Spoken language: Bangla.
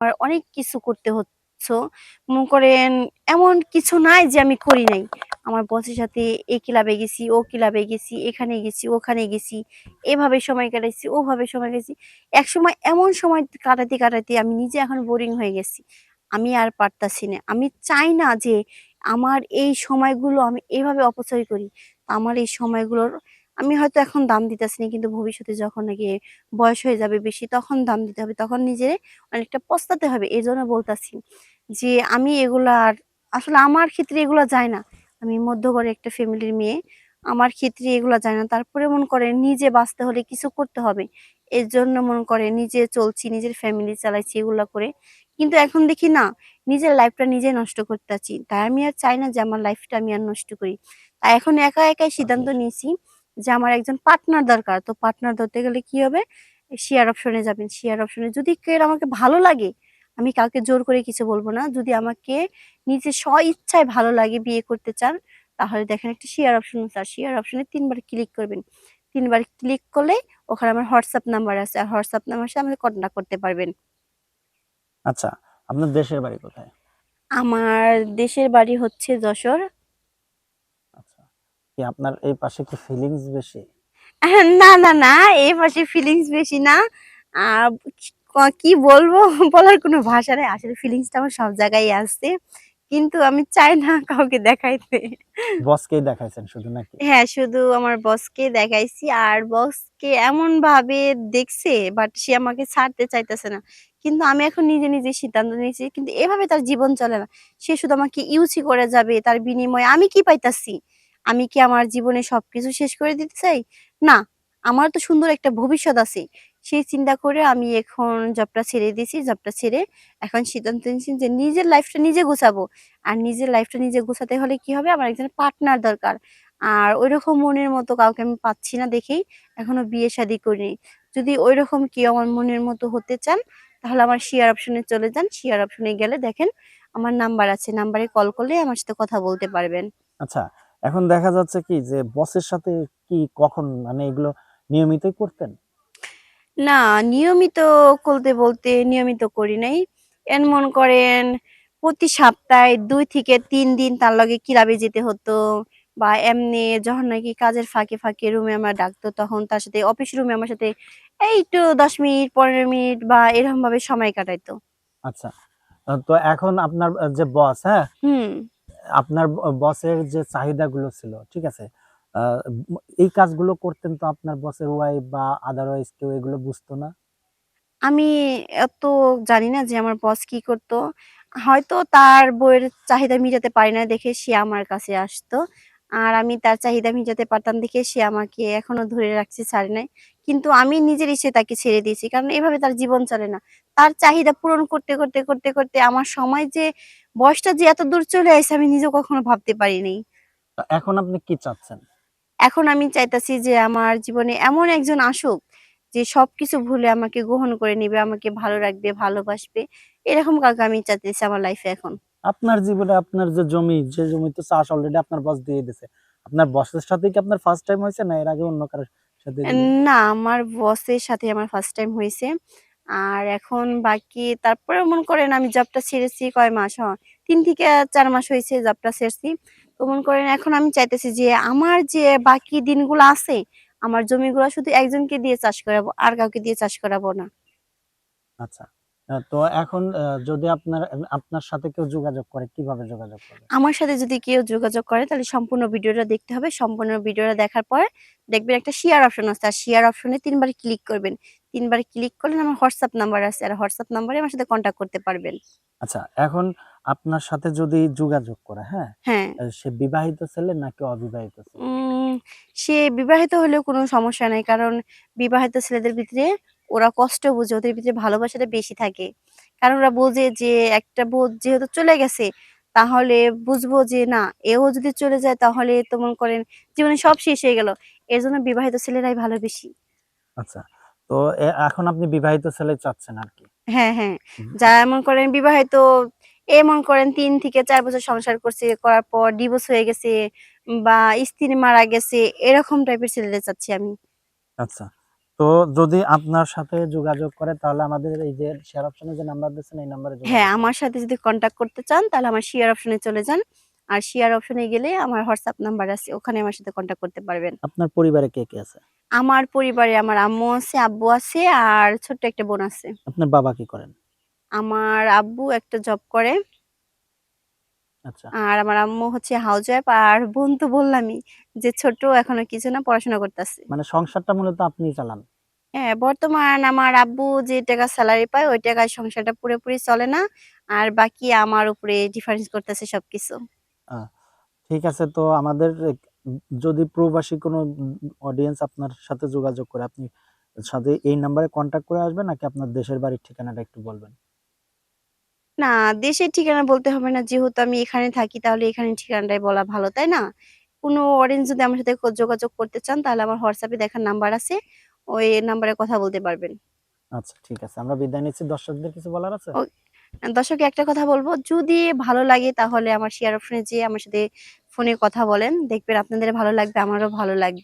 আমার অনেক কিছু করতে হচ্ছে। মনে করেন, এমন কিছু নাই যে আমি করি নাই। আমার বসের সাথে এই ক্লাবে গেছি, ও ক্লাবে গেছি, এখানে গেছি, ওখানে গেছি, এভাবে সময় কাটাইছি, ওভাবে সময় কাটাইছি। এক সময় এমন সময় কাটাতে কাটাতে আমি নিজে এখন বোরিং হয়ে গেছি। আমি আর পারতাছি না। আমি চাই না যে আমার এই সময়গুলো আমি এভাবে অপচয় করি। আমার এই সময়গুলোর আমি হয়তো এখন দাম দিতেছি না কিন্তু ভবিষ্যতে যখন নাকি বয়স হয়ে যাবে বেশি তখন দাম দিতে হবে তখন নিজের অনেকটা পস্তাতে হবে এই জন্য বলতাছি যে আমি এগুলা আর আসলে আমার ক্ষেত্রে এগুলো যায় না। আমি মধ্যগড়ে একটা ফ্যামিলির মেয়ে আমার ক্ষেত্রে এগুলো যায় না। তারপরে মন করে নিজে বাঁচতে হলে কিছু করতে হবে এর জন্য মন করে নিজে চলছি নিজের ফ্যামিলি চালাইছি এগুলো করে। কিন্তু এখন দেখি না নিজের লাইফটা নিজে নষ্ট করতে তাই আমি আর চাই না যে আমার লাইফটা আমি আর নষ্ট করি। তাই এখন একা একাই সিদ্ধান্ত নিয়েছি যে আমার একজন পার্টনার দরকার তো পার্টনার ধরতে গেলে কি হবে? শেয়ার অপশনে যাবেন। শেয়ার অপশনে যদি কেউ আমাকে ভালো লাগে আমি কাউকে জোর করে কিছু বলব না। যদি আমাকে নিজে স্ব ইচ্ছায় ভালো লাগে বিয়ে করতে চান তাহলে দেখেন একটা শেয়ার অপশন আছে। আর শেয়ার অপশনে তিনবার ক্লিক করবেন। তিনবার ক্লিক করলে ওখানে আমার হোয়াটসঅ্যাপ নাম্বার আছে। আর হোয়াটসঅ্যাপ নাম্বার সাথে আমাকে কন্ট্যাক্ট করতে পারবেন। আচ্ছা আপনার দেশের বাড়ি কোথায়? আমার দেশের বাড়ি হচ্ছে যশোর। কি আপনার এই পাশে কি ফিলিংস বেশি? না না না এই পাশে ফিলিংস বেশি না। কি বলব? বলার কোনো ভাষা নেই। আসলে ফিলিংসটা আমার সব জায়গায় আসছে কিন্তু আমি চাই না কাউকে দেখাইতে। বসকেই দেখাইছেন শুধু নাকি? হ্যাঁ শুধু আমার বসকে দেখাইছি। আর বসকে এমন ভাবে দেখছে বাট সে আমাকে ছাড়তে চাইতেছে না। কিন্তু আমি এখন নিজে নিজে সিদ্ধান্ত নিয়েছি কিন্তু এভাবে তার জীবন চলে না। সে শুধু আমাকে ইউসি করে যাবে তার বিনিময়ে আমি কি পাইতাছি? আমি কি আমার জীবনে সবকিছু শেষ করে দিতে চাই? না, আমার তো সুন্দর একটা ভবিষ্যৎ আছে। সেই চিন্তা করে আমি এখন জবটা ছেড়ে দিয়েছি জবটা ছেড়ে এখন সিদ্ধান্ত নিয়েছি যে নিজের লাইফটা নিজে গোছাবো। আর নিজের লাইফটা নিজে গোছাতে হলে কি হবে? আমার একজন পার্টনার দরকার। আর ওইরকম মনের মতো কাউকে আমি পাচ্ছি না দেখেই এখনও বিয়ে শাদী করিনি। যদি ওইরকম কেউ আমার মনের মতো হতে চান, তাহলে আমার শেয়ার অপশনে চলে যান। শেয়ার অপশনে গেলে দেখেন আমার নাম্বার আছে। নাম্বারে কল করলে আমার সাথে কথা বলতে পারবেন। আচ্ছা এখন দেখা যাচ্ছে কি যে বসের সাথে কি কখন মানে এগুলো নিয়মিতই করতেন? না নিয়মিত করতে বলতে নিয়মিত করি নাই। এন মন করেন প্রতি সপ্তাহে দুই থেকে তিন দিন তার লগে ক্লাবে যেতে হতো বা এমনি যখন নাকি কাজের ফাঁকে ফাঁকে রুমে আমার ডাকতো তখন তার সাথে অফিস রুমে আমার সাথে এই একটু দশ মিনিট পনেরো মিনিট বা এরকম ভাবে সময় কাটাইতো। আচ্ছা। তো এখন আপনার যে বস হ্যাঁ? হুম। আপনার বসের যে চাহিদাগুলো ছিল, ঠিক আছে? এই কাজগুলো করতেন তো আপনার বসের ওয়াইফ বা আদারওয়াইজ কেউ এগুলো বুঝতো না? আমি এত জানি না যে আমার বস কি করতো। হয়তো তার বইয়ের চাহিদা মিটাতে পারি না দেখে সে আমার কাছে আসতো। আর আমি তার চাহিদা মিটাতে পারতাম দেখে সে আমাকে এখনও ধরে রাখছে ছাড়ে নাই। কিন্তু আমি নিজের ইচ্ছে তাকে ছেড়ে দিয়েছি। কারণ এভাবে তার জীবন চলে না। তার চাহিদা পূরণ করতে করতে করতে করতে আমার সময় যে বয়সটা যে এত দূর চলে আসে আমি নিজে কখনো ভাবতে পারিনি। এখন আপনি কি চাচ্ছেন? এখন আমি চাইতাছি যে আমার জীবনে এমন একজন আসুক যে সবকিছু ভুলে আমাকে গ্রহণ করে নিবে আমাকে ভালো রাখবে ভালোবাসবে। এরকম কাউকে আমি চাইতেছি আমার লাইফে এখন। আপনার জীবনে আপনার যে জমি যে জমি তো চাষ অলরেডি আপনার বস দিয়ে দিয়েছে আপনার বসের সাথে কি আপনার ফার্স্ট টাইম হয়েছে না এর আগে অন্য কারোর সাথে না আমার বসের সাথে আমার ফার্স্ট টাইম হয়েছে। আর এখন বাকি তারপরে মনে করেন আমি জবটা ছেড়েছি কয় মাস হ তিন থেকে চার মাস হয়েছে জবটা ছেড়েছি। তো মনে করেন এখন আমি চাইতেছি যে আমার যে বাকি দিনগুলো আছে আমার জমিগুলো শুধু একজনকে দিয়ে চাষ করাবো আর কাউকে দিয়ে চাষ করাবো না। আচ্ছা। তো এখন যদি আপনার আপনার সাথে কেউ যোগাযোগ করে কীভাবে যোগাযোগ করে? আমার সাথে যদি কেউ যোগাযোগ করে তাহলে সম্পূর্ণ ভিডিওটা দেখতে হবে। সম্পূর্ণ ভিডিওটা দেখার পরে দেখবেন একটা শেয়ার অপশন আছে। আর শেয়ার অপশনে তিনবার ক্লিক করবেন। তিনবার ক্লিক করলে আমার হোয়াটসঅ্যাপ নাম্বার আছে। আর হোয়াটসঅ্যাপ নাম্বারে আমার সাথে কন্ট্যাক্ট করতে পারবেন। আচ্ছা এখন আপনার সাথে যদি যোগাযোগ করে হ্যাঁ? হ্যাঁ। সে বিবাহিত ছেলে নাকি অবিবাহিত ছেলে? সে বিবাহিত হলেও কোনো সমস্যা নাই। কারণ বিবাহিত ছেলেদের ভিতরে ওরা কষ্ট বুঝে ওদের ভিতরে ভালোবাসাটা বেশি থাকে। কারণ ওরা বোঝে যে একটা বোধ যেহেতু চলে গেছে তাহলে বুঝব যে না এও যদি চলে যায় তাহলে তো মনে করেন জীবনে সব শেষ হয়ে গেল। এর জন্য বিবাহিত ছেলেরাই ভালো বেশি। আচ্ছা তো এখন আপনি বিবাহিত ছেলে চাচ্ছেন আর কি? হ্যাঁ হ্যাঁ। যা যারা মনে করেন বিবাহিত এ মনে করেন তিন থেকে চার বছর সংসার করছে করার পর ডিভোর্স হয়ে গেছে বা স্ত্রী মারা গেছে এরকম টাইপের ছেলেদের চাচ্ছি আমি। আচ্ছা তো যদি আপনার সাথে যোগাযোগ করে তাহলে আমাদের এই যে শেয়ার অপশনে যে নাম্বার দিচ্ছেন এই নাম্বারে হ্যাঁ আমার সাথে যদি কন্ট্যাক্ট করতে চান তাহলে আমার শেয়ার অপশনে চলে যান। আর শেয়ার অপশনে গেলে আমার হোয়াটসঅ্যাপ নাম্বার আছে ওখানে আমার সাথে কন্ট্যাক্ট করতে পারবেন। আপনার পরিবারে কে কে আছে? আমার পরিবারে আমার আম্মু আছে আব্বু আছে আর ছোট্ট একটা বোন আছে। আপনার বাবা কি করেন? আমার আব্বু একটা জব করে। আর আমার আম্মু হচ্ছে হাউস ওয়াইফ আর বোন তো বললামই যে ছোট এখনও কিছু না পড়াশোনা করতেছে। মানে সংসারটা মূলত আপনিই চালান? হ্যাঁ বর্তমান আমার আব্বু যে টাকা স্যালারি পায় ওই টাকায় সংসারটা পুরোপুরি চলে না আর বাকি আমার উপরে ডিফারেন্স করতেছে সবকিছু। ঠিক আছে তো আমাদের যদি প্রবাসী কোনো অডিয়েন্স আপনার সাথে যোগাযোগ করে আপনি সাথে এই নাম্বারে কন্ট্যাক্ট করে আসবেন নাকি আপনার দেশের বাড়ির ঠিকানাটা একটু বলবেন? না দেশের ঠিকানা বলতে হবে না। যেহেতু আমি এখানে থাকি তাহলে এখানে ঠিকানাটাই বলা ভালো তাই না? কোনো অডিয়েন্স যদি আমার সাথে যোগাযোগ করতে চান তাহলে আমার হোয়াটসঅ্যাপে দেখার নাম্বার আছে। ওই নাম্বারে কথা বলতে পারবেন। আচ্ছা ঠিক আছে। আমরা বিদায় নিচ্ছি। দর্শকদের কিছু বলার আছে? দর্শক একটা কথা বলব। যদি ভালো লাগে তাহলে আমার শেয়ার অপশনে যেয়ে আমার সাথে ফোনে কথা বলেন। দেখবেন আপনাদের ভালো লাগবে আমারও ভালো লাগবে।